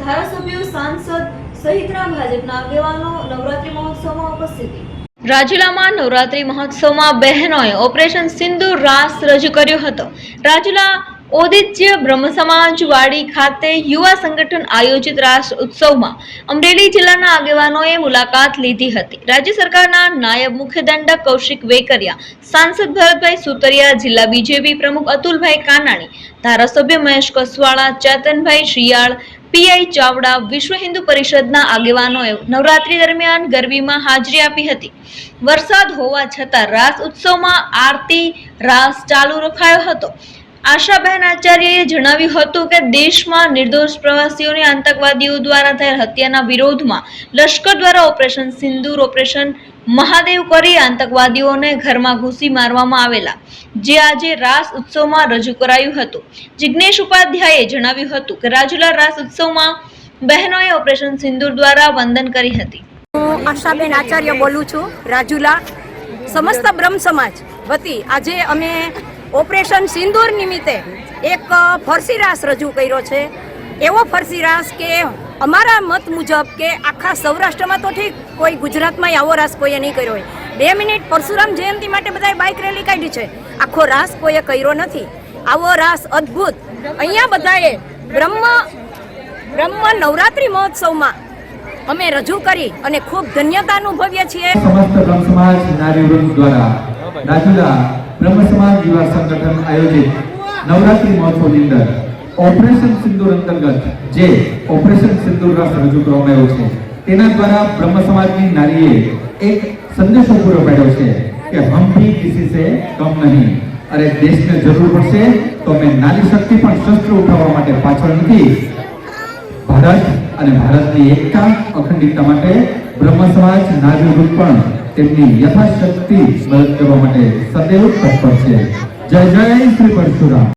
ધારાસભ્યો, સાંસદ સહિતના ભાજપના આગેવાનો નવરાત્રી મહોત્સવમાં ઉપસ્થિતિ. રાજુલામાં નવરાત્રી મહોત્સવમાં બહેનોએ ઓપરેશન સિંધુ રાસ રજૂ કર્યો હતો. રાજુલા ઓદિત્ય બ્રહ્મ સમાજવાડી ખાતે યુવા સંગઠન આયોજિત રાસ ઉત્સવમાં અમરેલી જિલ્લાના આગેવાનોએ મુલાકાત લીધી હતી. રાજ્ય સરકારના નાયબ મુખ્ય દંડક કૌશિક વેકરિયા, સાંસદ ભરતભાઈ સુતરિયા, જિલ્લા બીજેપી પ્રમુખ અતુલભાઈ કાનાણી, ધારાસભ્ય મહેશ કસવાળા, ચેતનભાઈ શિયાળ પીઆઈ ચાવડા વિશ્વ હિન્દુ પરિષદના આગેવાનોએ નવરાત્રી દરમિયાન ગરબીમાં હાજરી આપી હતી. વરસાદ હોવા છતાં રાસ ઉત્સવમાં આરતી રાસ ચાલુ રખાયો હતો. આશાબહેન આચાર્યએ જણાવ્યું હતું કે દેશમાં નિર્દોષ પ્રવાસીઓને આતંકવાદીઓ દ્વારા થયેલ હત્યાના વિરોધમાં લશ્કર દ્વારા ઓપરેશન સિંદૂર, ઓપરેશન મહાદેવ કરી આતંકવાદીઓને ઘરમાં ઘૂસી મારવામાં આવેલા. જે આજે રાસ ઉત્સવમાં રજૂ કરાયું હતું. જિજ્ઞેશ ઉપાધ્યાયે જણાવ્યું હતું કે રાજુલા રાસ ઉત્સવમાં બહેનોએ ઓપરેશન સિંદૂર દ્વારા વંદન કરી હતી. હું આશાબેન આચાર્ય બોલું છું રાજુલા સમસ્ત બ્રહ્મ સમાજ વતી આજે અમે ઓપરેશન સિંદૂર નિમિત્તે એક ફરસી રાસ રજૂ કર્યો છે. એવો ફરસી રાસ કે અમારા મત મુજબ કે આખા સૌરાષ્ટ્રમાં તો ઠીક, કોઈ ગુજરાતમાં આવો રાસ કોઈએ નહીં કર્યો હોય. બે મિનિટ, પરશુરામ જયંતિ માટે બધાએ બાઇક રેલી કાઢી છે. આખો રાસ કોઈએ કર્યો નથી. આવો રાસ અદ્ભુત. અહીંયા બધાએ બ્રહ્મ બ્રહ્મ નવરાત્રિ મહોત્સવમાં અમે રજૂ કરી અને ખૂબ ધન્યતા અનુભવીએ છીએ. સમસ્ત બ્રહ્મ સમાજ, નારી દ્વારા. રાજુલા, બ્રહ્મ યુવા સંગઠન આયોજિત નવરાત્રી મહોત્સવની અંદર ઓપરેશન સિંદૂર અંતર્ગત જે ઓપરેશન સિંદૂર રસ રજૂ કરવામાં આવ્યો છે તેના દ્વારા બ્રહ્મ સમાજની નારીએ એક સંદેશો પૂરો પાડ્યો છે કે હમ ભી કિસી સે કમ નહીં. અરે દેશને જરૂર પડશે તો અમે નારી શક્તિ પણ શસ્ત્ર ઉઠાવવા માટે પાછળ નથી. ભારત અને ભારતની એકતા અખંડિતતા માટે બ્રહ્મ સમાજ નારી પણ તેમની યથાશક્તિ મદદ કરવા માટે સદૈવ તત્પર છે. જય જય શ્રી પરશુરામ.